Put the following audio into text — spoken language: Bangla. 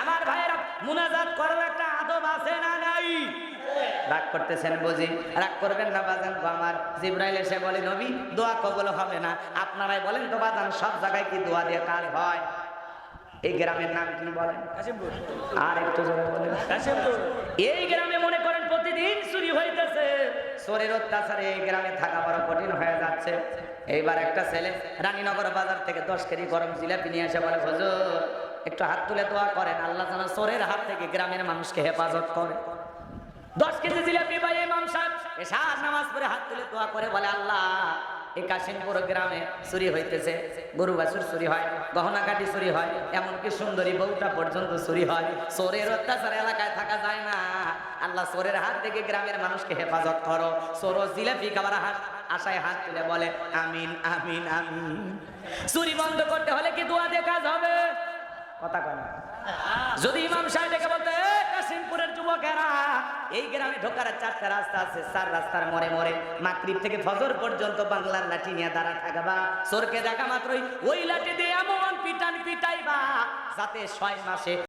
আমার রাগ করতেছেন বুঝি? রাগ করবেন না বাজান আমার। জিব্রাইল এসে বলে, নবী, দোয়া কবল হবে না। আপনারাই বলেন তো বাজান, সব জায়গায় কি দোয়া দিয়ে কাজ হয়? এই গ্রামের নাম কি বলেন? আর একটু জোরে বলেন। এই গ্রামে মনে করেন প্রতিদিন চুরি হইতেছে। চোরের অত্যাচারে এই গ্রামে থাকা বড় কঠিন হয়ে যাচ্ছে। এইবার একটা ছেলে রানীনগর বাজার থেকে দশ কেজি গরম জিলাপি নিয়ে এসে বলে হুজুর একটু হাত তুলে দোয়া করেন। আল্লাহ যেন চোরের হাত থেকে গ্রামের মানুষকে হেফাজত করে। দশ কেজি জিলাপি ভাই ইমাম সাহেব। এসার নামাজ পড়ে হাত তুলে দোয়া করে বলে আল্লাহ এই কাশিমপুর গ্রামে চুরি হইতেছে গরু বাছুর চুরি হয় গহনা কাটি চুরি হয় এমনকি সুন্দরী বউটা পর্যন্ত চুরি হয়। চোরের অত্যাচার এলাকায় থাকা যায় না। আল্লাহ চোরের হাত থেকে গ্রামের মানুষকে হেফাজত করো। চোর জিলাপি খাবার হাত আশায় হাত তুলে বলে আমিন আমিন আমিন। চুরি বন্ধ করতে হলে কি দোয়া কাজ হবে? কথা কয় না। যদি ইমাম সাহেব ডেকে বলতে "এ, কাশিমপুরের যুবকেরা এই গ্রামে ঢোকার চারটা রাস্তা আছে, চার রাস্তার মরে মরে মাকরিব থেকে ফজর পর্যন্ত বাংলার লাঠি নিয়ে দাঁড়া থাকবা। সরকে দেখা মাত্রই ওই লাঠি দিয়ে এমন পিটান পিটাইবা, যাতে ছয় মাসে